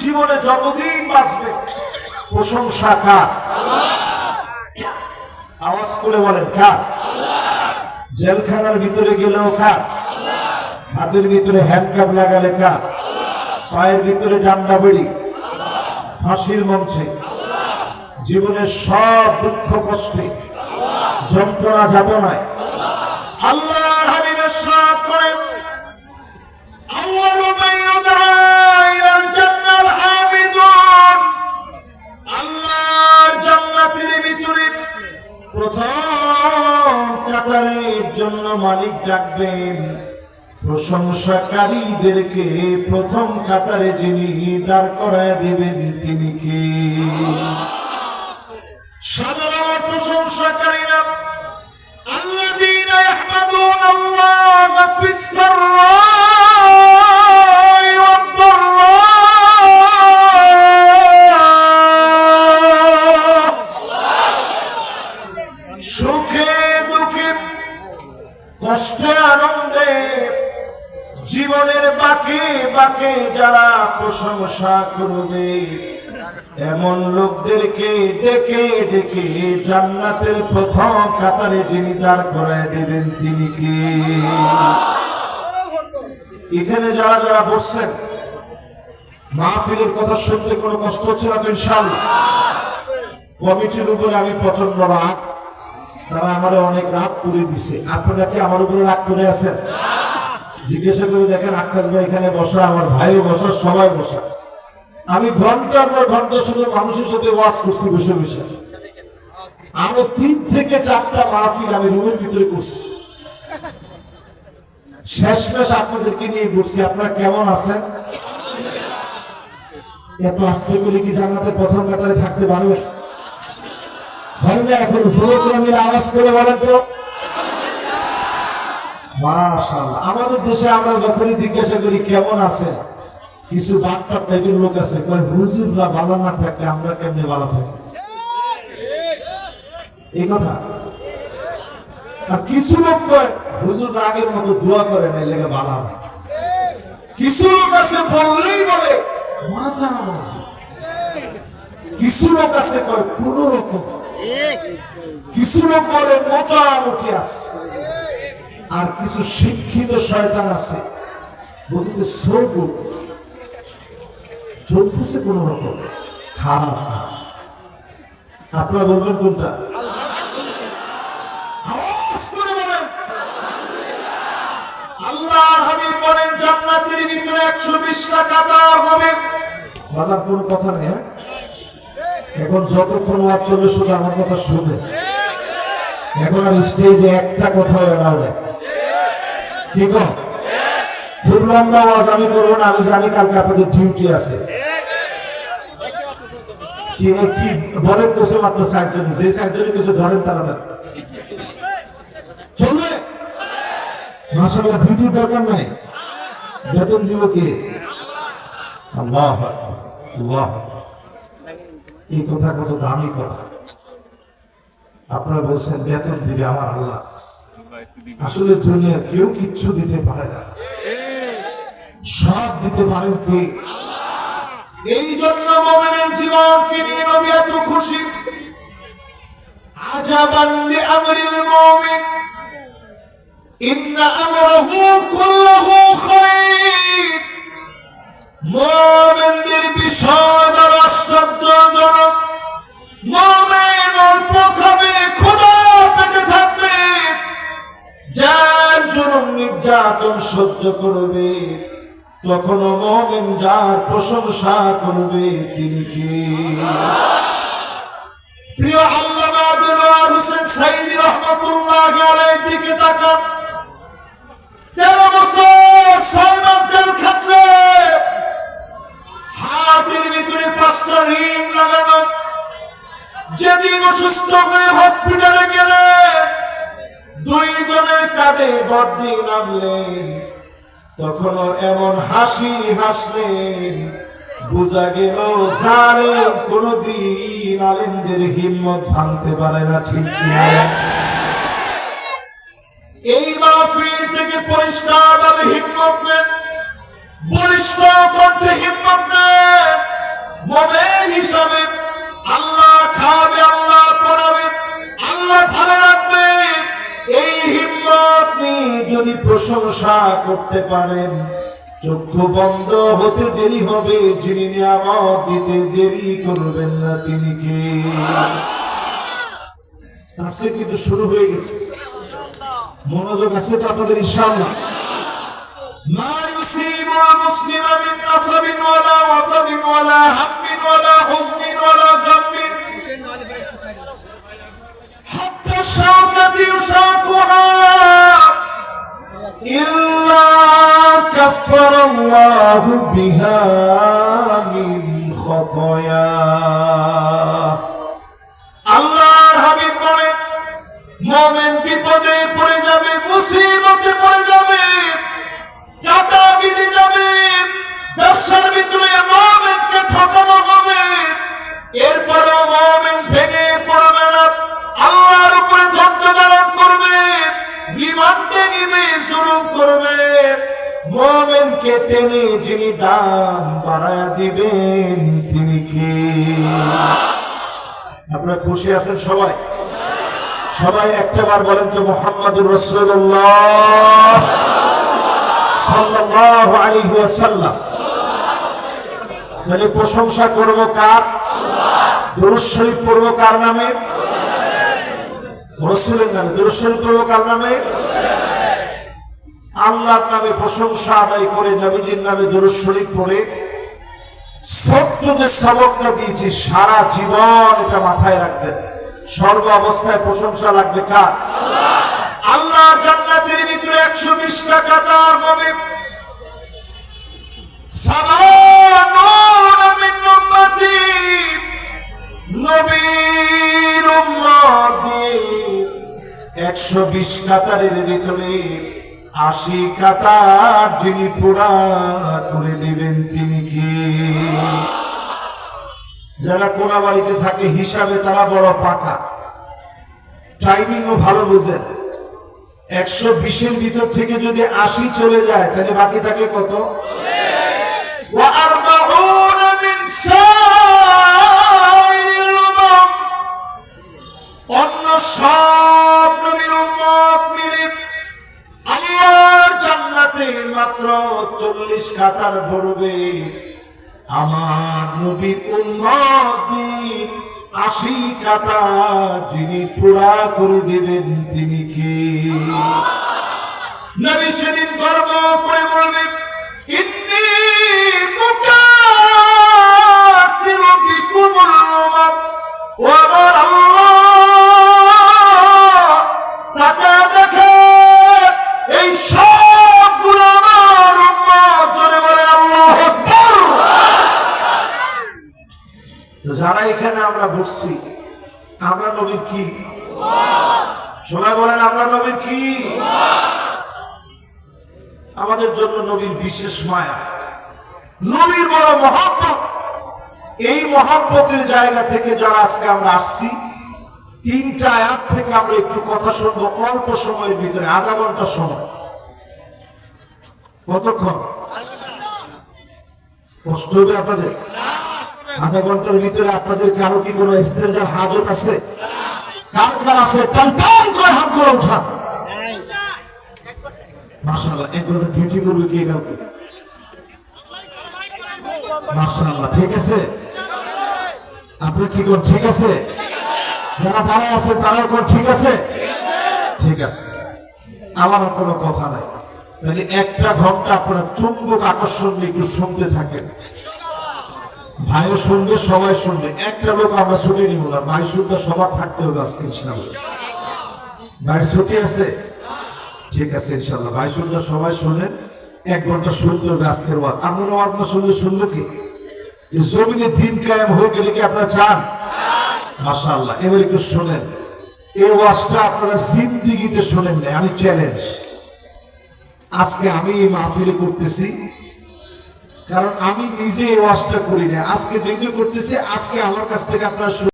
জীবনে যতদিন বাঁচবে, প্রশংসা কার? আওয়াজ করে বলেন, কার? জেলখানার ভিতরে গেলেও কার? হাতের ভিতরে হ্যান্ডকাপ লাগালে কার? পায়ের ভিতরে ডান্ডা বেড়ি? ফাঁসির মঞ্চে? জীবনের সব দুঃখ, কষ্টে? যন্ত্রণা, যাতনায়? আল্লাহ হাবিবের সাথ করেন বান্দারের জন্য মালিক ডাকবেন। প্রশংসাকারীদেরকে প্রথম কাতারে যিনি দাঁড় করায় দেবেন তিনি কে? সাধারণ প্রশংসাকারীরা যারা প্রশংসা করবে, এমন লোকদেরকে ডেকে ডেকে জান্নাতের প্রথম কাতারে যিনি দাঁড় করায় দেবেন তিনি কে? এখানে যারা যারা বসছেন, মাহফিলের কথা শুনতে কোনো কষ্ট হচ্ছে না তো ইনশাল্লাহ কমিটির উপরে আমি প্রচণ্ড রাগ। তারা আমার অনেক রাগ করে দিছে। আপনারা কি আমার উপরে রাগ করে আছেন? জিজ্ঞাসা করে দেখেন, আকাশ ভাই এখানে বসা, আমার ভাইও বসা, সবাই বসা। আমি ঘণ্টার পর ঘণ্টা শুধু মানুষের সাথে ওয়াজ করছি, বসে বসে। আমি তিন থেকে চারটা মাহফিল আমি রুমের ভিতরে করছি। শেষ মেশ আপনাদেরকে নিয়ে বসছি আপনারা কেমন আছেন? এত আস্তে করে কি জান্নাতের প্রথম কাতারে থাকতে পারবে ভাই না, এখন জোর করে আওয়াজ করে বলেন তো। আমাদের দেশে আমরা যখনই জিজ্ঞাসা করি, কেমন আছে কিছু বাটপাট টাইপের লোক আছে, কয়, হুজুররা ভালো না থাকলে আমরা কেমনে ভালো থাকি? এই কথা। আর কিছু লোক হুজুর আগের মতো দোয়া করে না লেগে ভালো হয় কিছু লোক আছে, বললেই বলে মাঝা মাঝি কিছু লোক আছে, কয়, কোন রকম। কিছু লোক বলে মোটামুটি আছে। আর কিছু শিক্ষিত শয়তান আছে। বলছে সবু চলতেছে কোন রকম। খারাপ না। আপনারা বলবেন কোনটা? জান্নাতের ভিতরে একশো কথা নেই হ্যাঁ? এখন যতক্ষণ ওয়াজ চলবে শুধু আমার কথা শুনবে এখন আর স্টেজে একটা কথাও এলাও ঠিক? খুব লম্বা আওয়াজ, আমি করব না, আমি জানি কালকে আপনাদের ডিউটি আছে। কি বলেন কিছু মাত্র সার্জন যে কিছু ধরেন তারা না। চলবে? ভিডিও দরকার নাই। বেতন দিব কে? এই কথা কত দামি কথা। আপনারা বলছেন, বেতন দিবে আমার আল্লাহ। আসলে দুনিয়ার কেউ কিচ্ছু দিতে পারে না। সব দিতে পারেন কে? এই জন্য মোমেনের জীবনকে নিয়ে নবী এত খুশি। আজাবান লিআমরিল মুমিন। ইন্ন আমরাহু কুল্লুহু খায়র মুমিনদের বিষয় নির্যাতন সহ্য করবে। তখন মমিন যার প্রশংসা করবে, তিনি কি? প্রিয় আল্লামা হোসেন সাইদি রহমতুল্লাহ দিকে তাকান। তেরো বছর, ছয় জেল খাটলে। হাতের ভিতরে পাঁচটা লাগানো। যেদিন অসুস্থ হয়ে হসপিটালে পরদিন নামলেন তখনও এমন হাসি হাসলেন, বোঝা গেল সারে কোনদিন আলেমদের হিম্মত ভাঙতে পারে না, ঠিক এই মাহফিল থেকে পরিষ্কার ভাবে হিম্মত নেন, বলিষ্ঠ করতে হিম্মত নেন মনের হিসাবে আল্লাহ খাবে, আল্লাহ পড়াবে, আল্লাহ ভালো আপনি যদি প্রশংসা করতে পারেন, চক্ষু বন্ধ হতে দেরি হবে, যিনি নিয়ামত দিতে দেরি করবেন না তিনি কে? তাফসীর কিন্তু শুরু হয়ে গেছে। মনোযোগ আছে তো আপনাদের, ইনশাআল্লাহ। মা মুসলিমা নাসাবিন ওয়ালা ওয়াসাবিন ওয়ালা بها من خطاياه আল্লাহর হাবিব বলেন মোমেন বিপদে মোমেনকে টেনে যিনি দাম বাড়ায় দিবেন, তিনি কি? আপনারা খুশি আছেন সবাই? সবাই একটাবার বলেন তো মোহাম্মদুর রসুল্লাহ সাল্লাল্লাহু আলাইহি ওয়াসাল্লাম। তাহলে প্রশংসা করব কার? দুরূদ পড়ব কার নামে? রসুলের নামে। দুরূদ পড়ব কার নামে? আল্লাহর নামে প্রশংসা আদায় করে, নবীজির নামে দুরূদ শরীফ পড়ে। ছোট্ট যে সবকটা দিয়েছি, সারা জীবন এটা মাথায় রাখবেন। সর্ব অবস্থায় প্রশংসা লাগবে কার? আল্লাহ জান্নাতের ভিতরে একশো বিশ টাকা তার হবে। একশো বিশ কাতারের ভিতরে আশি কাতার যিনি পুরা করে দিবেন তিনি কি? যারা পোড়া বাড়িতে থাকে, হিসাবে তারা বড় পাকা। টাইমিং ও ভালো বুঝেন একশো বিশের ভিতর থেকে যদি আশি চলে যায়, তাহলে বাকি থাকে কত? অন্য সব জান্নাতে মাত্র চল্লিশ কাতার ভরবে। আমার নবীর উম্মত আশি কাতা যিনি পুরা করে দেবেন তিনি কে? নবী সেদিন গর্ব করে যারা এখানে আমরা বসছি আমরা নবীর কি? সবাই বলেন, আমরা নবীর কি? আমাদের জন্য নবীর বিশেষ মায়া। নবীর বড় মহাব্বত। এই মহাব্বতের জায়গা থেকে যারা আজকে আমরা আসছি, তিনটা আয়াত থেকে আমরা একটু কথা শুনব অল্প সময়ের ভিতরে, আধা ঘণ্টা সময়। কতক্ষণ? কষ্ট হবে আপনাদের? আধা ঘণ্টার ভিতরে আপনাদের কারও কি কোনো হাজত আছে? আছে? আপনি কি কোন ঠিক আছে? যারা দাঁড়ায় আছে ঠিক আছে? ঠিক আছে। আমার কোনো কথা নাই। একটা ঘণ্টা আপনারা চুম্বক আকর্ষণ নিয়ে একটু শুনতে থাকেন। ভাইও শুনবে, সবাই শুনবে। একটা লোক আমরা ছুটি নিব না। ভাই শুনবে, সবার থাকতে হবে আজকে, ইনশাআল্লাহ। ভাই ছুটি আছে? ঠিক আছে, ইনশাআল্লাহ। ভাই শুনবে, সবাই শুনেন এক ঘণ্টা শুনতে হবে আজকের ওয়াজ। আপনার ওয়াজ না শুনলে শুনব কি? জমিনে দিন কায়েম হয়ে গেলে কি আপনারা চান? মাশাআল্লাহ। এবার একটু শোনেন। এই ওয়াজটা আপনারা জিন্দিগিতে শোনেন না আমি চ্যালেঞ্জ আজকে আমি এই মাহফিলে করতেছি। কারণ আমি নিজে এই ওয়াজটা করি না আজকে যেগুলো করতেছি, আজকে আমার কাছ থেকে আপনারা